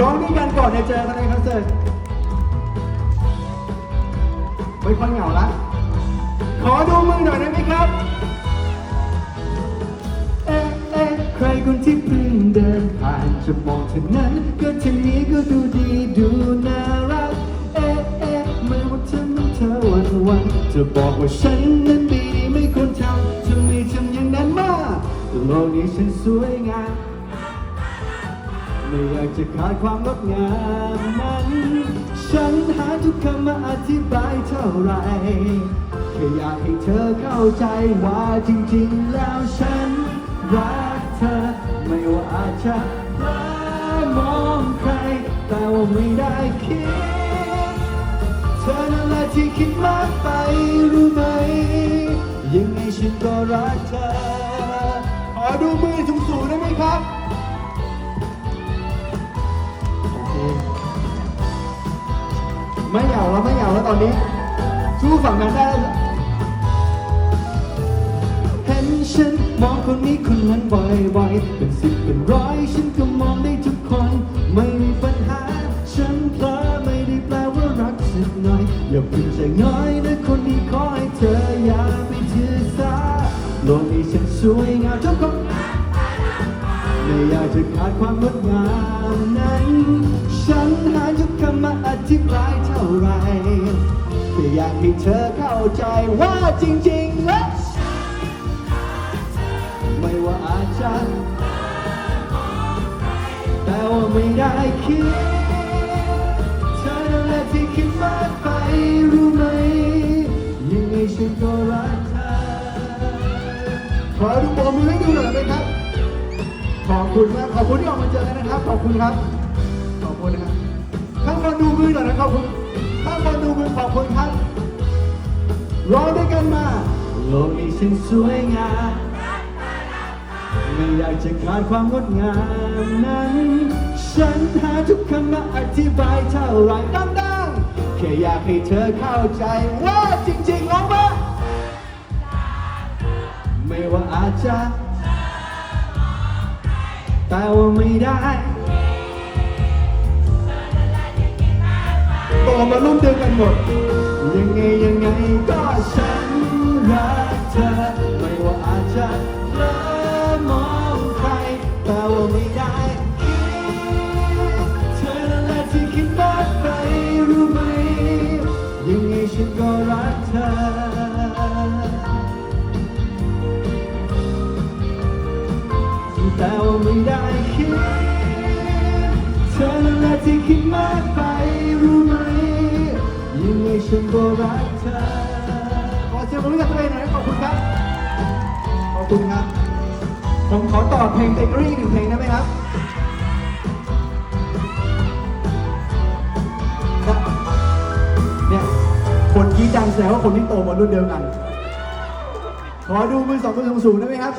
ร้องด้วยกันก่อนจะเจอกันในคอนเสิร์ตไม่ค่อยเหงาละ ขอดูมือหน่อยได้ไหมครับ เอ๊ะเอ๊ะใครคนที่เพิ่งเดินผ่านจะมองเธอนั้น ก็เช่นนี้ก็ดูดีดูน่ารัก เอ๊ะเอ๊ะเมื่อว่าเธอมันเธอวันวันจะบอกว่าฉันนั้นดีไม่ควรทำจะไม่ทำอย่างนั้นมาโลกนี้ฉันสวยงาม ไม่อยากจะขาดความงดงามนั้น ฉันหาทุกคำมาอธิบายเท่าไรแค่อยากให้เธอเข้าใจว่าจริงๆ แล้วฉันรักเธอ ไม่ว่าอาจจะเพลอมองใคร แต่ว่าไม่ได้คิด เธอนั่นแหละที่คิดมากไปรู้ไหม ยังไงฉันก็รักเธอ ขอดูมือสูงๆได้ไหมครับ ไม่เหงาแล้วไม่เหงาแล้วตอนนี้สู้ฝั่งนั้นได้แล้วเห็นฉันมองคนนี้คนนั้นบ่อยๆเป็นสิบเป็นร้อยฉันก็มองได้ทุกคน ไม่มีปัญหา ฉันเพลอไม่ได้แปลว่ารักสักหน่อย อย่าเพิ่งใจน้อยนะคนนี้ขอให้เธออย่าไปถือสาโลกนี้ฉันสวยงามทุกคนไม่อยากจะขาดความงดงามนั้น ฉัน อยากให้เธอเข้าใจว่าจริงๆแล้วไม่ว่าอาจจะแต่ว่าไม่ได้คิดเธอนั่นแหละที่คิดมากไปรู้ไหม ยังไงฉันก็รักเธอขอดูโบมือให้ดูหน่อยไหมครับ ขอบคุณมากขอบคุณที่ออกมาเจอกันนะครับ ขอบคุณครับ ขอบคุณนะครับข้างบนดูมือหน่อยนะครับขอบคุณางบนดูมือขอบคุณครับร้องด้วยกันมา โลกนี้ฉันสวยงามไม่อยากจะขาดความงดงามนั้น ฉันหาทุกคำมาอธิบายเท่าไรดังๆแค่อยากให้เธอเข้าใจว่าจริงๆร้องมาไม่ว่าอาจจะแต่ว่าไม่ได้ โตมารุ่นเดียวกันหมด ยังไงยังไงก็ฉันรักเธอ ไม่ว่าอาจจะเพลอมองใคร แต่ว่าไม่ได้คิดเธอนั่นแหละที่คิดมากไปรู้ไหม ยังไงฉันก็รักเธอแต่ว่าไม่ได้คิด ฉันก็รักเธอขอเสียงปรบมือกับตัวเองหน่อยนะขอบคุณครับ ขอบคุณครับ ผมขอต่อเพลงเบเกอรี่หนึ่งเพลงได้ไหมครับเนี่ยคนกี้ดังแสดงว่าคนที่โตมารุ่นเดียวกัน ขอดูมือสองมือสูงๆได้ไหมครับ